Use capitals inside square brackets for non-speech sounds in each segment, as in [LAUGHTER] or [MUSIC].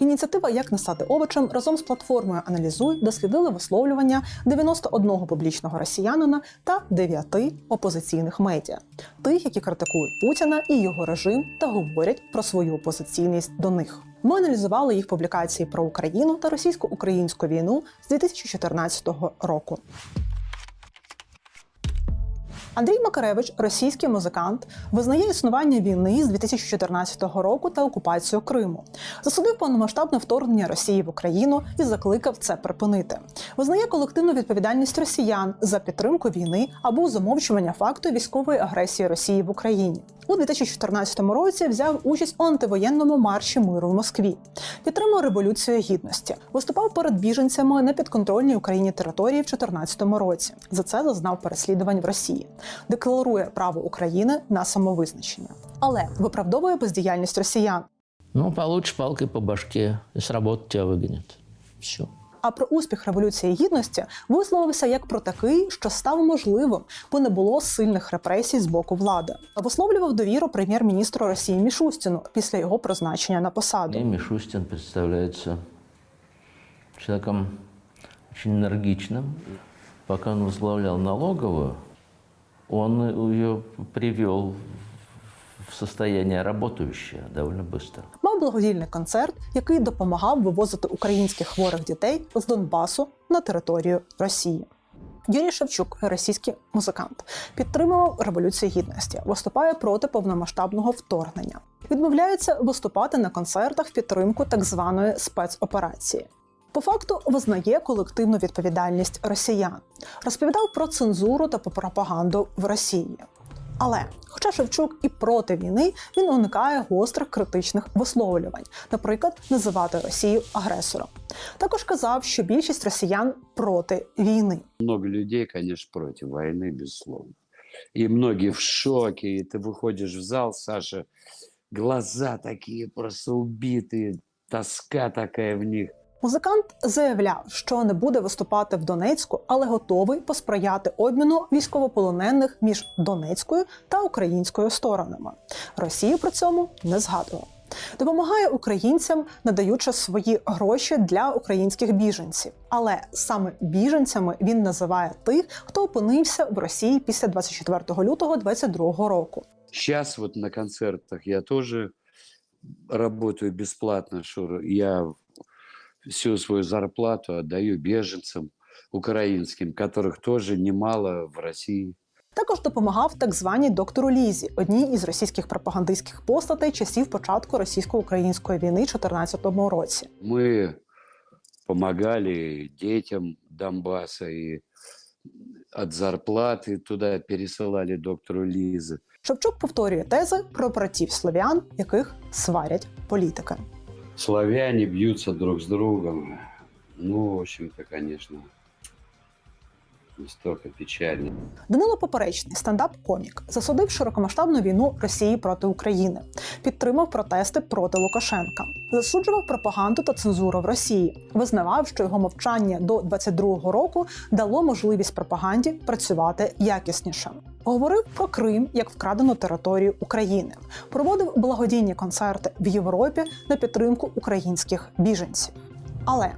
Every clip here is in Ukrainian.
Ініціатива Як не стати овочем разом з платформою Аналізуй дослідили висловлювання 91 публічного росіянина та 9 опозиційних медіа, тих, які критикують Путіна і його режим та говорять про свою опозиційність до них. Ми аналізували їх публікації про Україну та російсько-українську війну з 2014 року. Андрій Макаревич, російський музикант, визнає існування війни з 2014 року та окупацію Криму. Засудив повномасштабне вторгнення Росії в Україну і закликав це припинити. Визнає колективну відповідальність росіян за підтримку війни або замовчування факту військової агресії Росії в Україні. У 2014 році взяв участь у антивоєнному марші миру в Москві, підтримав революцію гідності, виступав перед біженцями на підконтрольній Україні території в 2014 році. За це зазнав переслідувань в Росії, декларує право України на самовизначення, але виправдовує бездіяльність росіян. Ну, получишь палкой по башке, и с работы тебя выгонят. Все. А про успіх революції гідності висловився як про такий, що став можливим, бо не було сильних репресій з боку влади. Висловлював довіру прем'єр-міністру Росії Мішустіну після його призначення на посаду. Мне Мишустин представляется человеком очень энергичным. Пока он возглавлял налоговую, он ее привел в состояние работающее довольно быстро. Мав благодійний концерт, який допомагав вивозити українських хворих дітей з Донбасу на територію Росії. Юрій Шевчук, російський музикант, підтримував революцію гідності, виступає проти повномасштабного вторгнення. Відмовляється виступати на концертах в підтримку так званої спецоперації По факту визнає колективну відповідальність росіян, розповідав про цензуру та пропаганду в Росії. Але, хоча Шевчук і проти війни, він уникає гострих критичних висловлювань, наприклад, називати Росію агресором. Також казав, що більшість росіян проти війни. Много людей, конечно, против войны, безусловно. И многие в шоке. И ты выходишь в зал, Саша, глаза такие просто убитые, тоска такая в них. Музикант заявляв, що не буде виступати в Донецьку, але готовий посприяти обміну військовополонених між Донецькою та українською сторонами. Росію при цьому не згадував. Допомагає українцям, надаючи свої гроші для українських біженців. Але саме біженцями він називає тих, хто опинився в Росії після 24 лютого 2022 року. Сейчас вот на концертах я тоже работаю бесплатно, что я всю свою зарплату отдаю беженцам украинским, которых тоже немало в России. Також допомагав так званій доктору Лізі, одній із російських пропагандистських постатей часів початку російсько-української війни у 2014 році. Мы помогали детям Донбасса и от зарплаты туда пересылали доктору Лизы. Шевчук повторює тези про братів слов'ян, яких сварять політики. Славяне бьются друг с другом. Ну, в общем-то, конечно, настолько печально. Данило Поперечний, стендап-комік, засудив широкомасштабну війну Росії проти України, підтримав протести проти Лукашенка, засуджував пропаганду та цензуру в Росії, визнавав, що його мовчання до 22-го року дало можливість пропаганді працювати якісніше. Говорив про Крим як вкрадену територію України, проводив благодійні концерти в Європі на підтримку українських біженців. Але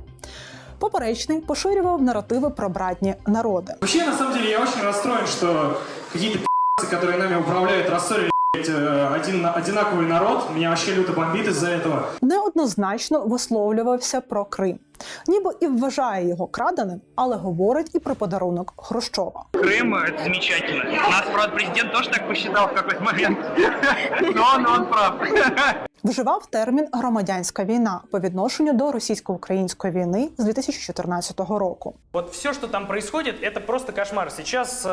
Поперечний поширював наративи про братні народи. Вообще, на самом деле, я очень расстроен, что какие-то пи***цы, которые нами управляют, рассорили блядь, э, один, одинаковый народ. Меня вообще люто бомбит из-за этого. неоднозначно висловлювався про Крим, ніби і вважає його краденим, але говорить і про подарунок Хрущова. Крым – это замечательно. У нас, правда, президент тоже так посчитал в какой-то момент. [LAUGHS] Но он, он прав. Вживав термін громадянська війна по відношенню до російсько-української війни з 2014 року. От все, що там відбувається, це просто кошмар. Сейчас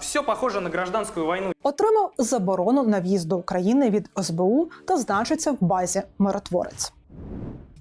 все похоже на гражданську війну. Отримав заборону на в'їзд до України від СБУ та значиться в базі миротворець.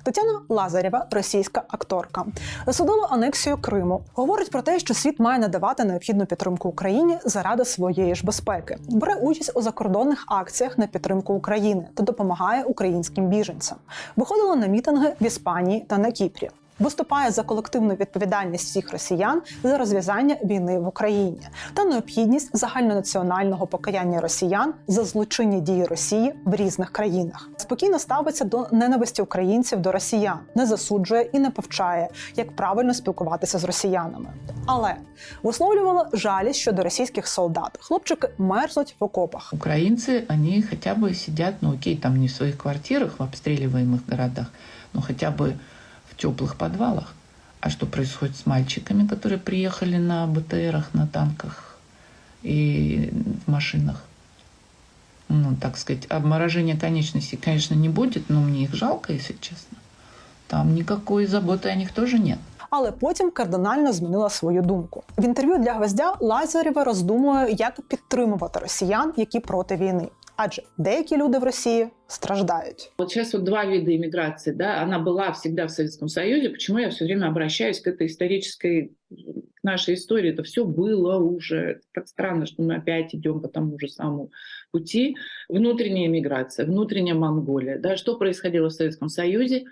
Тетяна Лазарєва, російська акторка, засудила анексію Криму. Говорить про те, що світ має надавати необхідну підтримку Україні заради своєї ж безпеки. Бере участь у закордонних акціях на підтримку України та допомагає українським біженцям. Виходила на мітинги в Іспанії та на Кіпрі виступає за колективну відповідальність всіх росіян за розв'язання війни в Україні та необхідність загальнонаціонального покаяння росіян за злочинні дії Росії в різних країнах. Спокійно ставиться до ненависті українців до росіян, не засуджує і не повчає, як правильно спілкуватися з росіянами. Але висловлювала жалість щодо російських солдат. Хлопчики мерзнуть в окопах. Украинцы, они хотя бы сидят, ну окей, там не в своих квартирах, в обстреливаемых городах, но хотя бы в теплых подвалах. А что происходит с мальчиками, которые приехали на БТРах, на танках и в машинах? Ну, так сказать, обморожения конечностей, конечно, не будет, но мне их жалко, если честно. Там никакой заботы о них тоже нет. але потім кардинально змінила свою думку. В інтерв'ю для гвоздя Лазарєва роздумує, як підтримувати росіян, які проти війни. Адже деякі люди в Росії страждають. Вот сейчас вот два вида иммиграции, да, она была всегда в Советском Союзе. Почему я все время обращаюсь к этой исторической, к нашей истории? Это все было уже. Так странно, что мы опять идем по тому же самому пути. Внутренняя иммиграция, внутренняя Монголия. Да, что происходило в Советском Союзе?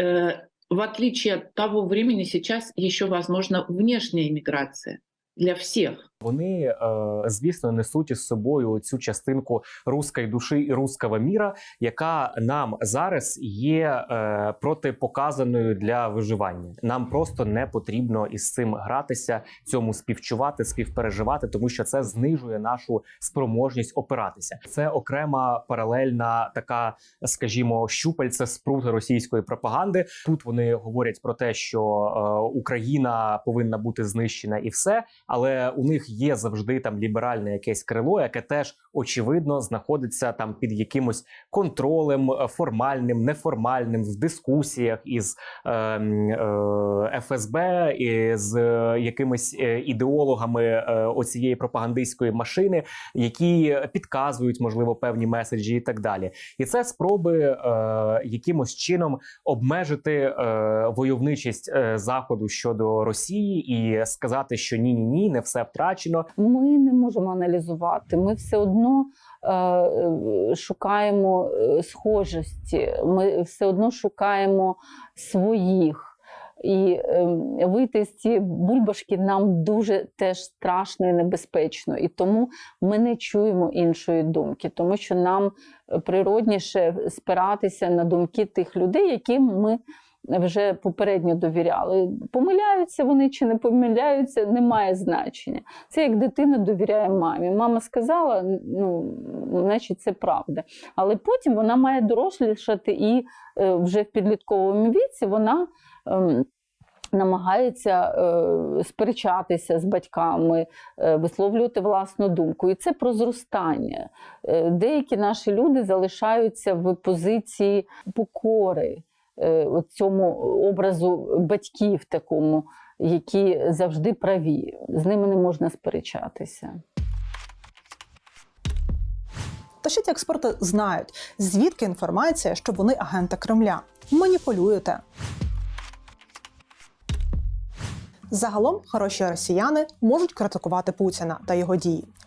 Э, в отличие от того времени, сейчас еще возможна внешняя иммиграция для всех. Вони, е, звісно, несуть із собою цю частинку руської душі і руського міра, яка нам зараз є е, протипоказаною для виживання. Нам просто не потрібно із цим гратися, цьому співчувати, співпереживати, тому що це знижує нашу спроможність опиратися. Це окрема паралельна така, скажімо, щупальце спрути російської пропаганди. Тут вони говорять про те, що е, Україна повинна бути знищена, і все, але у них є завжди там ліберальне якесь крило, яке теж очевидно знаходиться там під якимось контролем е, формальним, неформальним в дискусіях із е, е, ФСБ і з е, якимись е, ідеологами оцієї пропагандистської машини, які підказують можливо певні меседжі і так далі. І це спроби е, якимось чином обмежити е, войовничість заходу щодо Росії і сказати, що ні, ні, ні, не все втрачено. Ми не можемо аналізувати. Ми все одно е, е, шукаємо е, схожості, ми все одно шукаємо своїх. І е, вийти з цієї бульбашки нам дуже теж страшно і небезпечно. І тому ми не чуємо іншої думки, тому що нам природніше спиратися на думки тих людей, яким ми вже попередньо довіряли. Помиляються вони чи не помиляються, не має значення. Це як дитина довіряє мамі. Мама сказала, ну значить це правда. Але потім вона має дорослішати і е, вже в підлітковому віці вона. ем, Намагається е, сперечатися з батьками, е, висловлювати власну думку. І це про зростання. Е, деякі наші люди залишаються в позиції покори цьому образу батьків такому, які завжди праві. З ними не можна сперечатися. Та ще ті експерти знають, звідки інформація, що вони агенти Кремля. Маніпулюєте. Загалом хороші росіяни можуть критикувати Путіна та його дії,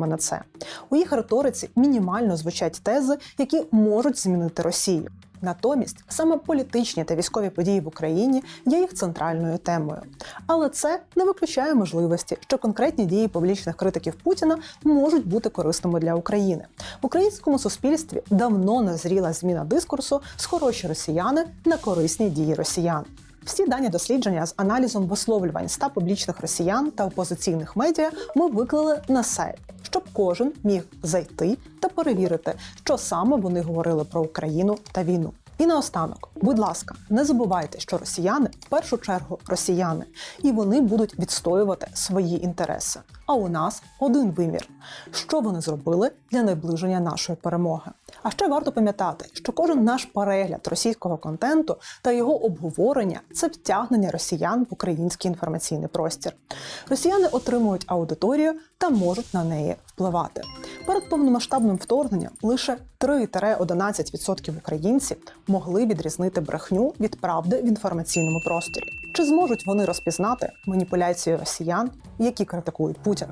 саме на це. У їх риториці мінімально звучать тези, які можуть змінити Росію. Натомість саме політичні та військові події в Україні є їх центральною темою. Але це не виключає можливості, що конкретні дії публічних критиків Путіна можуть бути корисними для України. В українському суспільстві давно назріла зміна дискурсу з хороші росіяни на корисні дії росіян. Всі дані дослідження з аналізом висловлювань ста публічних росіян та опозиційних медіа ми виклали на сайт, щоб кожен міг зайти та перевірити, що саме вони говорили про Україну та війну. І наостанок, будь ласка, не забувайте, що росіяни в першу чергу росіяни, і вони будуть відстоювати свої інтереси. А у нас один вимір: що вони зробили для наближення нашої перемоги. А ще варто пам'ятати, що кожен наш перегляд російського контенту та його обговорення це втягнення росіян в український інформаційний простір. Росіяни отримують аудиторію та можуть на неї впливати. Перед повномасштабним вторгненням лише 3-11% українців могли відрізнити брехню від правди в інформаційному просторі. Чи зможуть вони розпізнати маніпуляції росіян, які критикують Путіна?